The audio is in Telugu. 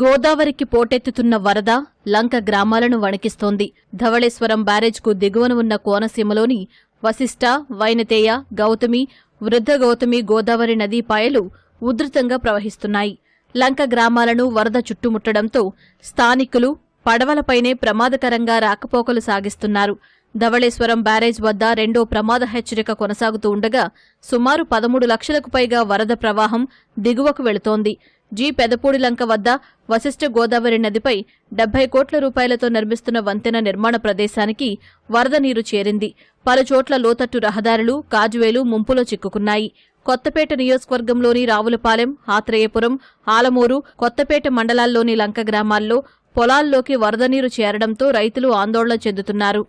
గోదావరికి పోటెత్తుతున్న వరద లంక గ్రామాలను వణికిస్తోంది. ధవళేశ్వరం బ్యారేజ్కు దిగువన ఉన్న కోనసీమలోని వశిష్ట వైనతేయ గౌతమి వృద్ధ గౌతమి గోదావరి నదీ పాయలు ఉధృతంగా ప్రవహిస్తున్నాయి. లంక గ్రామాలను వరద చుట్టుముట్టడంతో స్థానికులు పడవలపైనే ప్రమాదకరంగా రాకపోకలు సాగిస్తున్నారు. ధవళేశ్వరం బ్యారేజ్ వద్ద రెండో ప్రమాద హెచ్చరిక కొనసాగుతూ ఉండగా సుమారు పదమూడు లక్షలకు పైగా వరద ప్రవాహం దిగువకు వెళుతోంది. జీ పెదపూడి లంక వద్ద వశిష్ఠ గోదావరి నదిపై డెబ్బై కోట్ల రూపాయలతో నిర్మిస్తున్న వంతెన నిర్మాణ ప్రదేశానికి వరద నీరు చేరింది. పలుచోట్ల లోతట్టు రహదారులు కాజువేలు ముంపులో చిక్కుకున్నాయి. కొత్తపేట నియోజకవర్గంలోని రావులపాలెం ఆత్రేయపురం ఆలమూరు కొత్తపేట మండలాల్లోని లంక గ్రామాల్లో పొలాల్లోకి వరద నీరు చేరడంతో రైతులు ఆందోళన చెందుతున్నారు.